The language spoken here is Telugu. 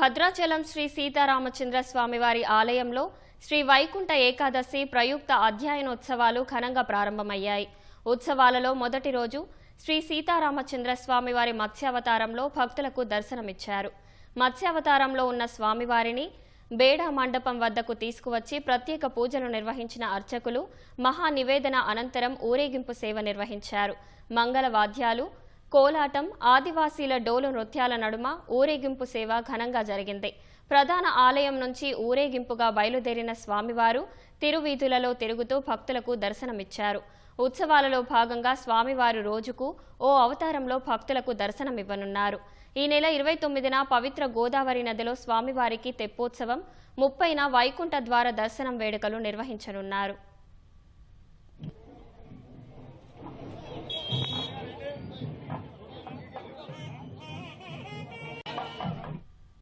భద్రాచలం శ్రీ సీతారామచంద్ర స్వామివారి ఆలయంలో శ్రీ వైకుంఠ ఏకాదశి ప్రయుక్త అధ్యయనోత్సవాలు ఘనంగా ప్రారంభమయ్యాయి. ఉత్సవాలలో మొదటి రోజు శ్రీ సీతారామచంద్ర స్వామివారి మత్స్యావతారంలో భక్తులకు దర్శనమిచ్చారు. మత్స్యావతారంలో ఉన్న స్వామివారిని బేడా మండపం వద్దకు తీసుకువచ్చి ప్రత్యేక పూజలు నిర్వహించిన అర్చకులు మహా నివేదన అనంతరం ఊరేగింపు సేవ నిర్వహించారు. మంగళ వాద్యాలు కోలాటం ఆదివాసీల డోలు నృత్యాల నడుమ ఊరేగింపు సేవ ఘనంగా జరిగింది. ప్రధాన ఆలయం నుంచి ఊరేగింపుగా బయలుదేరిన స్వామివారు తిరువీధులలో తిరుగుతూ భక్తులకు దర్శనమిచ్చారు. ఉత్సవాలలో భాగంగా స్వామివారు రోజుకు ఓ అవతారంలో భక్తులకు దర్శనమివ్వనున్నారు. ఈ నెల ఇరవై తొమ్మిదిన పవిత్ర గోదావరి నదిలో స్వామివారికి తెప్పోత్సవం ముప్పైన వైకుంఠ ద్వార దర్శనం వేడుకలు నిర్వహించనున్నారు.